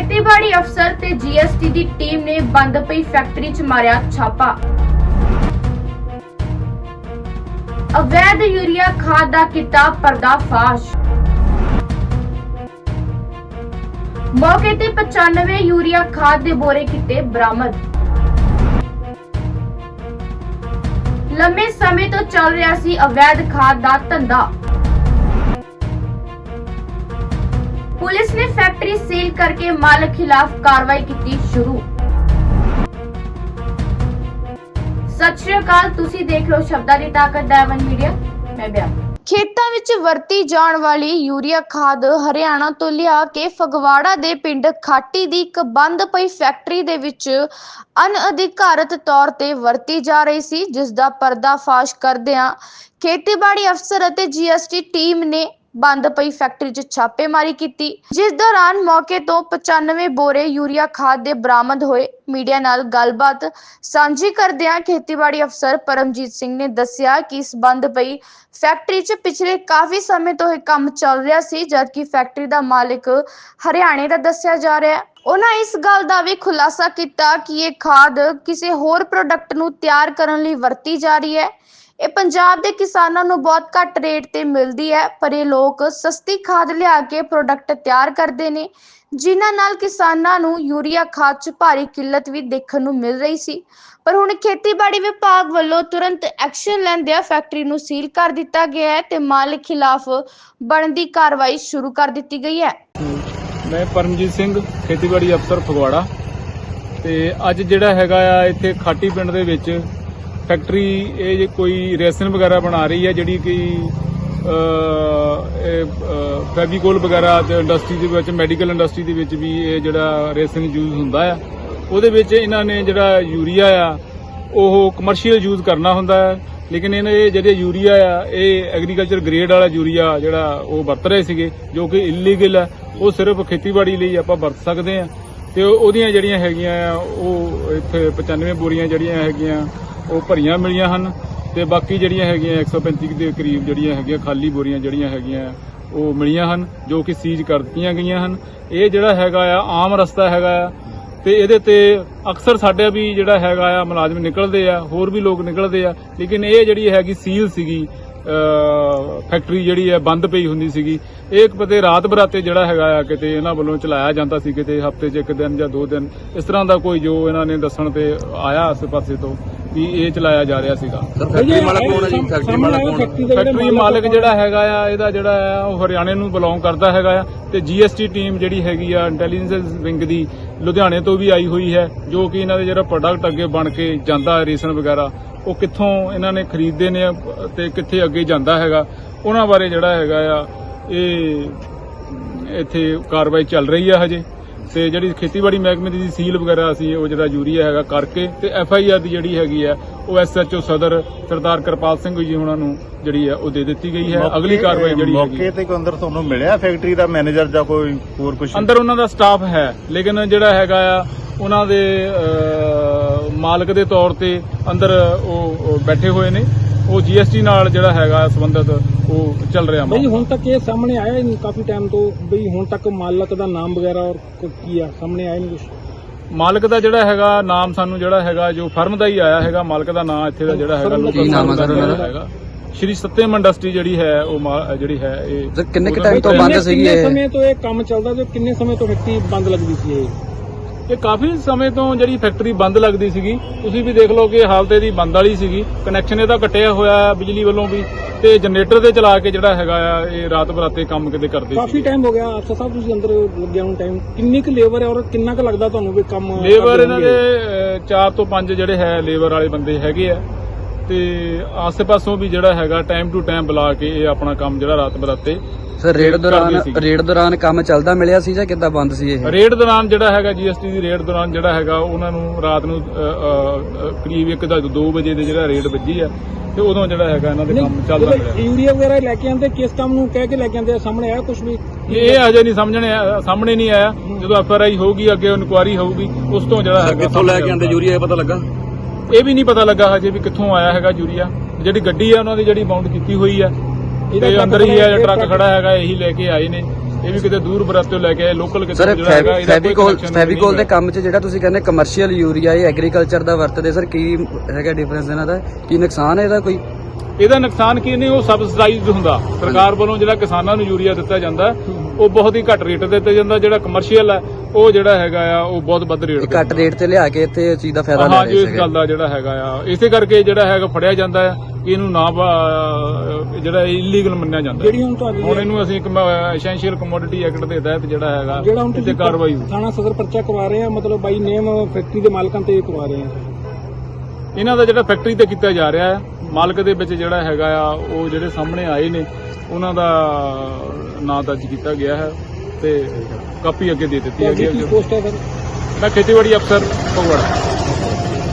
ਖੇਤੀਬਾੜੀ ਅਫਸਰ ਤੇ ਜੀਐਸਟੀ ਦੀ ਟੀਮ ਨੇ ਬੰਦ ਪਈ ਫੈਕਟਰੀ 'ਚ ਮਾਰਿਆ ਛਾਪਾ। ਅਵੈਧ ਯੂਰੀਆ ਖਾਦ ਦਾ ਕੀਤਾ ਪਰਦਾਫਾਸ਼। ਮੌਕੇ ਤੇ 95 ਯੂਰੀਆ ਖਾਦ ਦੇ ਬੋਰੇ ਕੀਤੇ ਬਰਾਮਦ। ਲੰਮੇ ਸਮੇਂ ਤੋਂ ਚੱਲ ਰਿਹਾ ਸੀ ਅਵੈਧ ਖਾਦ ਦਾ ਧੰਦਾ। ਪੁਲਿਸ ਨੇ ਫੈਕਟਰੀ ਸੀਲ ਕਰਕੇ ਮਾਲਕ ਖਿਲਾਫ ਕਾਰਵਾਈ ਕੀਤੀ ਸ਼ੁਰੂ। ਸਤਿ ਸ਼੍ਰੀ ਅਕਾਲ, ਤੁਸੀਂ ਦੇਖ ਰਹੇ ਹੋ ਸ਼ਬਦਾਂ ਦੀ ਤਾਕਤ ਡਾਇਮੰਡ ਮੀਡੀਆ। ਮੈਂ ਬਿਆਨ। ਖੇਤਾਂ ਵਿੱਚ ਵਰਤੀ ਜਾਣ ਵਾਲੀ ਯੂਰੀਆ ਖਾਦ ਹਰਿਆਣਾ ਤੋਂ ਲਿਆ ਕੇ ਫਗਵਾੜਾ ਦੇ ਪਿੰਡ ਖਾਟੀ ਦੀ ਇੱਕ ਬੰਦ ਪਈ ਫੈਕਟਰੀ ਦੇ ਵਿੱਚ ਅਨਅਧਿਕਾਰਤ ਤੌਰ ਤੇ ਵਰਤੀ ਜਾ ਰਹੀ ਸੀ, ਜਿਸ ਦਾ ਪਰਦਾਫਾਸ਼ ਕਰਦਿਆਂ ਖੇਤੀਬਾੜੀ ਅਫਸਰ ਅਤੇ ਜੀਐਸਟੀ ਟੀਮ ਨੇ ਬੰਦ ਪਈ ਫੈਕਟਰੀ 'ਚ ਛਾਪੇਮਾਰੀ ਕੀਤੀ, ਜਿਸ ਦੌਰਾਨ ਮੌਕੇ ਤੋਂ 95 ਬੋਰੇ ਯੂਰੀਆ ਖਾਦ ਦੇ ਬਰਾਮਦ ਹੋਏ। ਮੀਡੀਆ ਨਾਲ ਗੱਲਬਾਤ ਸਾਂਝੀ ਕਰਦਿਆਂ ਖੇਤੀਬਾੜੀ ਅਫਸਰ ਪਰਮਜੀਤ ਸਿੰਘ ਨੇ ਦੱਸਿਆ ਕਿ ਇਸ ਬੰਦ ਪਈ ਫੈਕਟਰੀ 'ਚ ਪਿਛਲੇ ਕਾਫੀ ਸਮੇਂ ਤੋਂ ਇਹ ਕੰਮ ਚੱਲ ਰਿਹਾ ਸੀ, ਜਦਕਿ ਫੈਕਟਰੀ ਦਾ ਮਾਲਕ ਹਰਿਆਣੇ ਦਾ ਦੱਸਿਆ ਜਾ ਰਿਹਾ ਹੈ। ਉਹਨਾਂ ਇਸ ਗੱਲ ਦਾ ਵੀ ਖੁਲਾਸਾ ਕੀਤਾ ਕਿ ਇਹ ਖਾਦ ਕਿਸੇ ਹੋਰ ਪ੍ਰੋਡਕਟ ਨੂੰ ਤਿਆਰ ਕਰਨ ਲਈ ਵਰਤੀ ਜਾ ਰਹੀ ਹੈ। ਇਹ ਪੰਜਾਬ ਦੇ ਕਿਸਾਨਾਂ ਨੂੰ ਬਹੁਤ ਘੱਟ ਰੇਟ ਤੇ ਮਿਲਦੀ ਹੈ, ਪਰ ਇਹ ਲੋਕ ਸਸਤੀ ਖਾਦ ਲਿਆ ਕੇ ਪ੍ਰੋਡਕਟ ਤਿਆਰ ਕਰਦੇ ਨੇ, ਜਿਨ੍ਹਾਂ ਨਾਲ ਕਿਸਾਨਾਂ ਨੂੰ ਯੂਰੀਆ ਖਾਦ 'ਚ ਭਾਰੀ ਕਿੱਲਤ ਵੀ ਦੇਖਣ ਨੂੰ ਮਿਲ ਰਹੀ ਸੀ। ਪਰ ਹੁਣ ਖੇਤੀਬਾੜੀ ਵਿਭਾਗ ਵੱਲੋਂ ਤੁਰੰਤ ਐਕਸ਼ਨ ਲੈਂਦਿਆਂ ਫੈਕਟਰੀ ਨੂੰ ਸੀਲ ਕਰ ਦਿੱਤਾ ਗਿਆ ਹੈ ਤੇ ਮਾਲਕ ਖਿਲਾਫ ਬਣਦੀ ਕਾਰਵਾਈ ਸ਼ੁਰੂ ਕਰ ਦਿੱਤੀ ਗਈ ਹੈ। ਮੈਂ ਪਰਮਜੀਤ ਸਿੰਘ, ਖੇਤੀਬਾੜੀ ਅਫਸਰ ਫਗਵਾੜਾ। ਤੇ ਅੱਜ ਜਿਹੜਾ ਹੈਗਾ ਆ, ਇੱਥੇ ਖਾਟੀ ਪਿੰਡ ਦੇ ਵਿੱਚ ਫੈਕਟਰੀ ਇਹ ਜੇ ਕੋਈ ਰੇਸਨ ਵਗੈਰਾ ਬਣਾ ਰਹੀ ਹੈ, ਜਿਹੜੀ ਕਿ ਫੈਵੀਕੋਲ ਵਗੈਰਾ ਤੇ ਇੰਡਸਟਰੀ ਦੇ ਵਿੱਚ ਮੈਡੀਕਲ ਇੰਡਸਟਰੀ ਦੇ ਵਿੱਚ ਵੀ ਇਹ ਜਿਹੜਾ ਰੇਸਨ ਯੂਜ਼ ਹੁੰਦਾ ਆ, ਉਹਦੇ ਵਿੱਚ ਇਹਨਾਂ ਨੇ ਜਿਹੜਾ ਯੂਰੀਆ ਆ, ਉਹ ਕਮਰਸ਼ੀਅਲ ਯੂਜ਼ ਕਰਨਾ ਹੁੰਦਾ ਹੈ। ਲੇਕਿਨ ਇਹਨਾਂ ਜਿਹੜੇ ਯੂਰੀਆ ਆ, ਇਹ ਐਗਰੀਕਲਚਰ ਗ੍ਰੇਡ ਵਾਲਾ ਯੂਰੀਆ ਜਿਹੜਾ ਉਹ ਵਰਤ ਰਹੇ ਸੀਗੇ, ਜੋ ਕਿ ਇਲੀਗਲ ਆ, ਉਹ ਸਿਰਫ ਖੇਤੀਬਾੜੀ ਲਈ ਆਪਾਂ ਵਰਤ ਸਕਦੇ ਆ। ਤੇ ਉਹਦੀਆਂ ਜਿਹੜੀਆਂ ਹੈਗੀਆਂ ਆ, ਉਹ ਇੱਥੇ 95 ਬੋਰੀਆਂ ਜਿਹੜੀਆਂ ਹੈਗੀਆਂ ਉਹ ਭਰੀਆਂ ਮਿਲੀਆਂ ਹਨ ਤੇ ਬਾਕੀ ਜਿਹੜੀਆਂ ਹੈਗੀਆਂ 135 ਦੇ ਕਰੀਬ ਜਿਹੜੀਆਂ ਹੈਗੀਆਂ ਖਾਲੀ ਬੋਰੀਆਂ ਜਿਹੜੀਆਂ ਹੈਗੀਆਂ ਉਹ ਮਿਲੀਆਂ ਹਨ, ਜੋ ਕਿ ਸੀਜ਼ ਕਰ ਦਿੱਤੀਆਂ ਗਈਆਂ ਹਨ। ਇਹ ਜਿਹੜਾ ਹੈਗਾ ਆ, ਆਮ ਰਸਤਾ ਹੈਗਾ ਆ ਤੇ ਇਹਦੇ ਤੇ ਅਕਸਰ ਸਾਡੇ ਵੀ ਜਿਹੜਾ ਹੈਗਾ ਆ ਮੁਲਾਜ਼ਮ ਨਿਕਲਦੇ ਆ, ਹੋਰ ਵੀ ਲੋਕ ਨਿਕਲਦੇ ਆ, ਲੇਕਿਨ ਇਹ ਜਿਹੜੀ ਹੈਗੀ ਸੀਲ ਸੀਗੀ ਫੈਕਟਰੀ ਜਿਹੜੀ ਹੈ ਬੰਦ ਪਈ ਹੁੰਦੀ ਸੀਗੀ। ਇਹ ਇੱਕ ਪਤੇ ਰਾਤ ਬਰਾਤੇ ਜਿਹੜਾ ਹੈਗਾ ਆ ਕਿਤੇ ਇਹਨਾਂ ਵੱਲੋਂ ਚਲਾਇਆ ਜਾਂਦਾ ਸੀ ਕਿਤੇ ਹਫ਼ਤੇ 'ਚ ਇੱਕ ਦਿਨ ਜਾਂ ਦੋ ਦਿਨ। ਇਸ ਤਰ੍ਹਾਂ ਦਾ ਕੋਈ ਜੋ ਇਹਨਾਂ ਨੇ ਦੱਸਣ ਤੇ ਆਇਆ ਆਸੇ ਪਾਸੇ ਤੋਂ ਵੀ ਇਹ ਚਲਾਇਆ ਜਾ ਰਿਹਾ ਸੀਗਾ। ਫੈਕਟਰੀ ਮਾਲਕ ਕੌਣ ਹੈ ਜੀ? ਫੈਕਟਰੀ ਮਾਲਕ ਕੌਣ ਹੈ? ਫੈਕਟਰੀ ਮਾਲਕ ਜਿਹੜਾ ਹੈਗਾ ਆ ਇਹਦਾ ਜਿਹੜਾ ਆ ਉਹ ਹਰਿਆਣੇ ਨੂੰ ਬਿਲੋਂਗ ਕਰਦਾ ਹੈਗਾ ਆ ਤੇ ਜੀਐਸਟੀ ਟੀਮ ਜਿਹੜੀ ਹੈਗੀ ਆ ਇੰਟੈਲੀਜੈਂਸ ਵਿੰਗ ਦੀ ਲੁਧਿਆਣੇ ਤੋਂ ਵੀ ਆਈ ਹੋਈ ਹੈ ਜੋ ਕਿ ਇਹਨਾਂ ਦੇ ਜਿਹੜਾ ਪ੍ਰੋਡਕਟ ਅੱਗੇ ਬਣ ਕੇ ਜਾਂਦਾ ਹੈ ਰੇਸ਼ਨ ਵਗੈਰਾ ਉਹ ਕਿੱਥੋਂ ਇਹਨਾਂ ਨੇ ਖਰੀਦਦੇ ਨੇ ਤੇ ਕਿੱਥੇ ਅੱਗੇ ਜਾਂਦਾ ਹੈਗਾ ਉਹਨਾਂ ਬਾਰੇ ਜਿਹੜਾ ਹੈਗਾ ਆ ਇਹ ਇੱਥੇ ਕਾਰਵਾਈ ਚੱਲ ਰਹੀ ਆ ਹਜੇ। ਤੇ ਜਿਹੜੀ ਖੇਤੀਬਾੜੀ ਮਹਿਕਮੇ ਦੀ ਸੀਲ ਵਗੈਰਾ ਅਸੀਂ ਉਹ ਜਿਹੜਾ ਯੂਰੀਆ ਹੈਗਾ ਕਰਕੇ ਤੇ ਐਫ ਆਈ ਆਰ ਦੀ ਜਿਹੜੀ ਹੈਗੀ ਆ ਉਹ ਐਸ ਐਚ ਓ ਸਦਰ ਸਰਦਾਰ ਕਿਰਪਾਲ ਸਿੰਘ ਜੀ ਉਹਨਾਂ ਨੂੰ ਜਿਹੜੀ ਆ ਉਹ ਦੇ ਦਿੱਤੀ ਗਈ ਹੈ। ਅਗਲੀ ਕਾਰਵਾਈ ਜਿਹੜੀ ਹੈਗੀ ਮੌਕੇ ਤੇ ਕੋਈ ਅੰਦਰ ਤੁਹਾਨੂੰ ਮਿਲਿਆ ਫੈਕਟਰੀ ਦਾ ਮੈਨੇਜਰ ਜਾਂ ਕੋਈ ਹੋਰ ਕੁਝ ਅੰਦਰ ਉਹਨਾਂ ਦਾ ਸਟਾਫ ਹੈ ਲੇਕਿਨ ਜਿਹੜਾ ਹੈਗਾ ਆ ਉਹਨਾਂ ਦੇ ਮਾਲਕ ਦੇ ਤੌਰ ਤੇ ਅੰਦਰ ਉਹ ਬੈਠੇ ਹੋਏ ਨੇ। ਉਹ ਜੀਐਸਟੀ ਨਾਲ ਜਿਹੜਾ ਹੈਗਾ ਸੰਬੰਧਿਤ ਉਹ ਚੱਲ ਰਿਹਾ ਮਾਮਲਾ। ਹੁਣ ਤੱਕ ਇਹ ਸਾਹਮਣੇ ਆਇਆ ਹੀ ਨਹੀਂ ਕਾਫੀ ਟਾਈਮ ਤੋਂ ਬਈ ਹੁਣ ਤੱਕ ਮਾਲਕ ਦਾ ਨਾਮ ਵਗੈਰਾ ਔਰ ਕ- ਆ ਸਾਹਮਣੇ ਆਇਆ ਨਹੀਂ ਕੁਝ ਮਾਲਕ ਦਾ ਜਿਹੜਾ ਹੈਗਾ ਨਾਮ ਸਾਨੂੰ ਜਿਹੜਾ ਹੈਗਾ ਜੋ ਫਰਮ ਦਾ ਹੀ ਆਇਆ ਹੈਗਾ ਮਾਲਕ ਦਾ ਨਾਮ ਇੱਥੇ ਦਾ ਜਿਹੜਾ ਹੈਗਾ ਫਰਮ ਦਾ ਲੋਕਲ ਕੀ ਨਾਮ ਹੈਗਾ। ਸ਼੍ਰੀ ਸਤਿਅਮ ਇੰਡਸਟਰੀ ਜਿਹੜੀ ਹੈ ਉਹ ਜਿਹੜੀ ਹੈ ਇਹ ਸਰ, ਕਿੰਨੇ ਕੁ time ਤੋਂ ਬੰਦ ਸੀਗੀ ਕਿੰਨੇ ਇਹ? ਸਮੇਂ ਤੋਂ ਇਹ ਕੰਮ ਚੱਲਦਾ ਤੇ ਕਿੰਨੇ ਸਮੇਂ ਤੋਂ ਫੈਕਟਰੀ ਬੰਦ ਲੱਗਦੀ ਸੀ ਇਹ? ਇਹ ਕਾਫੀ ਸਮੇਂ ਤੋਂ ਜਿਹੜੀ ਫੈਕਟਰੀ ਬੰਦ ਲੱਗਦੀ ਸੀਗੀ ਤੁਸੀਂ ਵੀ ਦੇਖ ਲਓ ਕਿ ਹਾਲਤ ਇਹਦੀ ਬੰਦ ਵਾਲੀ ਸੀਗੀ ਕਨੈਕਸ਼ਨ ਇਹਦਾ ਕੱਟਿਆ ਹੋਇਆ ਹੈ ਬਿਜਲੀ ਵੱਲੋਂ ਵੀ ਤੇ ਜਨਰੇਟਰ ਤੇ ਚਲਾ ਕੇ ਜਿਹੜਾ ਹੈਗਾ ਆ ਇਹ ਰਾਤ ਬਰਾਤੇ ਕੰਮ ਕਿਤੇ ਕਰਦੇ ਕਾਫੀ ਸੀ ਟਾਈਮ ਹੋ ਗਿਆ ਅਫਸਰ ਸਾਹਿਬ ਤੁਸੀਂ ਅੰਦਰ ਲੱਗਿਆ ਨੂੰ ਟਾਈਮ ਕਿੰਨੀ ਕੁ ਲੇਬਰ ਹੈ ਔਰ ਕਿੰਨਾ ਕੁ ਲੱਗਦਾ ਤੁਹਾਨੂੰ ਵੀ ਕੰਮ ਲੇਬਰ ਇਹਨਾਂ ਦੇ ਹੋਣਗੇ? 4 ਤੋਂ 5 ਜਿਹੜੇ ਹੈ ਲੇਬਰ ਵਾਲੇ ਬੰਦੇ ਹੈਗੇ ਆ ਤੇ ਆਸੇ-ਪਾਸੋਂ ਵੀ ਜਿਹੜਾ ਹੈਗਾ ਟਾਈਮ ਟੂ ਟਾਈਮ ਬੁਲਾ ਕੇ ਇਹ ਆਪਣਾ ਕੰਮ ਜਿਹੜਾ ਰਾਤ ਬਰਾਤੇ ਸਰ ਰੇਡ ਦੌਰਾਨ। ਰੇਡ ਦੌਰਾਨ ਕੰਮ ਚੱਲਦਾ ਮਿਲਿਆ ਸੀ ਜਾਂ ਕਿੱਦਾਂ ਬੰਦ ਸੀ ਇਹ? ਰੇਡ ਦੌਰਾਨ ਜਿਹੜਾ ਹੈਗਾ ਜੀਐਸਟੀ ਦੀ ਰੇਡ ਦੌਰਾਨ ਜਿਹੜਾ ਹੈਗਾ ਉਹਨਾਂ ਨੂੰ ਰਾਤ ਨੂੰ ਕਰੀਬ 1 ਦਾ 2 ਵਜੇ ਦੇ ਜਿਹੜਾ ਰੇਡ ਵੱਜੀ ਆ ਤੇ ਉਦੋਂ ਜਿਹੜਾ ਹੈਗਾ ਇਹਨਾਂ ਦੇ ਕੰਮ ਚੱਲਦਾ ਰਿਹਾ ਯੂਰੀਆ ਵਗੈਰਾ ਲੈ ਕੇ ਆਉਂਦੇ ਕਿਸ ਕੰਮ ਨੂੰ ਕਹਿ ਕੇ ਲੈ ਕੇ ਆਉਂਦੇ ਆ? ਸਾਹਮਣੇ ਆਇਆ ਕੁਝ ਵੀ? ਇਹ ਹਜੇ ਨਹੀਂ ਸਮਝਣੇ ਆ- ਸਾਹਮਣੇ ਨਹੀਂ ਆਇਆ। ਜਦੋਂ ਐਫਆਰਆਈ ਹੋਊਗੀ ਅੱਗੇ ਇਨਕੁਆਰੀ ਹੋਊਗੀ ਉਸ ਤੋਂ ਜਿਹੜਾ ਹੈਗਾ ਕਿੱਥੋਂ ਲੈ ਕੇ ਆਂਦੇ ਯੂਰੀਆ ਇਹ ਪਤਾ ਲੱਗਾ? ਇਹ ਵੀ ਨਹੀਂ ਪਤਾ ਲੱਗਾ ਹਜੇ ਵੀ ਕਿੱਥੋਂ ਆਇਆ ਹੈਗਾ ਯੂਰੀਆ। ਜਿਹੜੀ ਗੱਡੀ ਆ ਉਹਨਾਂ ਦੀ ਜਿਹੜੀ ਬਾਉਂਡ ਕੀਤੀ ਹੋਈ ਆ। ਟਰੱਕ ਅੰਦਰ ਹੀ ਹੈ ਟਰੱਕ ਖੜਾ ਹੈਗਾ ਇਹੀ ਲੈ ਕੇ ਆਏ ਨੇ। ਇਹ ਵੀ ਕਿਤੇ ਦੂਰ ਬਰਾਤੋਂ ਲੈ ਕੇ ਆਏ ਲੋਕਲ ਕਿਤੇ ਜਿਹੜਾ ਹੈਗਾ connection ਫੈਬੀਕੋਲ ਦੇ ਨਹੀਂ ਕੰਮ 'ਚ ਜਿਹੜਾ ਤੁਸੀਂ ਕਹਿੰਦੇ ਕਮਰਸ਼ੀਅਲ ਯੂਰੀਆ ਇਹ ਐਗਰੀਕਲਚਰ ਦਾ ਵਰਤਦੇ ਸਰ ਕੀ ਹੈਗਾ ਡਿਫਰੈਂਸ ਇਹਨਾਂ ਦਾ? ਕੀ ਨੁਕਸਾਨ ਹੈ ਇਹਦਾ ਕੋਈ? ਇਹਦਾ ਨੁਕਸਾਨ ਕੀ ਨੇ ਉਹ ਸਬਸਿਡਾਈਜ਼ਡ ਹੁੰਦਾ। ਸਰਕਾਰ ਵੱਲੋਂ ਜਿਹੜਾ ਕਿਸਾਨਾਂ ਨੂੰ ਯੂਰੀਆ ਦਿੱਤਾ ਜਾਂਦਾ ਉਹ ਬਹੁਤ ਹੀ ਘੱਟ ਰੇਟ ਤੇ ਦਿੱਤਾ ਜਾਂਦਾ ਜਿਹੜਾ ਕਮਰਸ਼ੀਅਲ ਹੈ ਉਹ ਜਿਹੜਾ ਹੈਗਾ ਆ ਉਹ ਬਹੁਤ ਵੱਧ ਰੇਟ ਇਹ ਤੇ ਘੱਟ ਰੇਟ ਤੇ ਲਿਆ ਕੇ ਇੱਥੇ ਇਸ ਚੀਜ਼ ਦਾ ਫਾਇਦਾ ਲੈ ਹਾਂ ਜੀ ਰਹੇ ਇਸ ਸੀਗੇ ਗੱਲ ਦਾ ਜਿਹੜਾ ਹੈਗਾ ਆ ਇਸੇ ਕਰਕੇ ਜਿਹੜਾ ਹੈਗਾ ਫੜਿਆ ਜਾਂਦਾ ਕਿ ਇਹਨੂੰ ਨਾ ਬ- ਜਿਹੜਾ ਇਲੀਗਲ ਮੰਨਿਆ ਜਾਂਦਾ ਹੈ। ਜਿਹੜੀ ਹੁਣ ਤੁਹਾਡੀ ਹੁਣ ਇਹਨੂੰ ਅਸੀਂ ਐਸੈਂਸ਼ੀਅਲ ਕਮੋਡਿਟੀ ਐਕਟ ਦੇ ਤਹਿਤ ਜਿਹੜਾ ਹੈਗਾ ਜਿਹੜਾ ਹੁਣ ਇੱਥੇ ਤੁਸੀਂ ਕਾਰਵਾਈ। ਥਾਣਾ ਸਦਰ ਪਰਚਾ ਕਰਵਾ ਰਹੇ ਆ ਮਤਲਬ ਬਾਈ ਨੇਮ ਫੈਕਟਰੀ ਦੇ ਮਾਲਕਾਂ ਤੇ ਕਰਵਾ ਰਹੇ ਆ ਇਹਨਾਂ ਦਾ ਜਿਹੜਾ ਫੈਕਟਰੀ ਤੇ ਕੀਤਾ ਜਾ ਰਿਹਾ ਹੈ ਮਾਲਕ ਦੇ ਵਿੱਚ ਜਿਹੜਾ ਹੈਗਾ ਆ ਉਹ ਜਿਹੜੇ ਸਾਹਮਣੇ ਆਏ ਨੇ ਉਹਨਾਂ ਦਾ ਨਾਂ ਦਰਜ ਕੀਤਾ ਗਿਆ ਹੈ ਤੇ ਕਾਪੀ ਅੱਗੇ ਦੇ ਦਿੱਤੀ ਹੈਗੀ ਹੈ। ਪੋਸਟ ਹੈ ਸਰ ਮੈਂ ਖੇਤੀਬਾੜੀ ਅਫਸਰ ਫਗਵਾੜਾ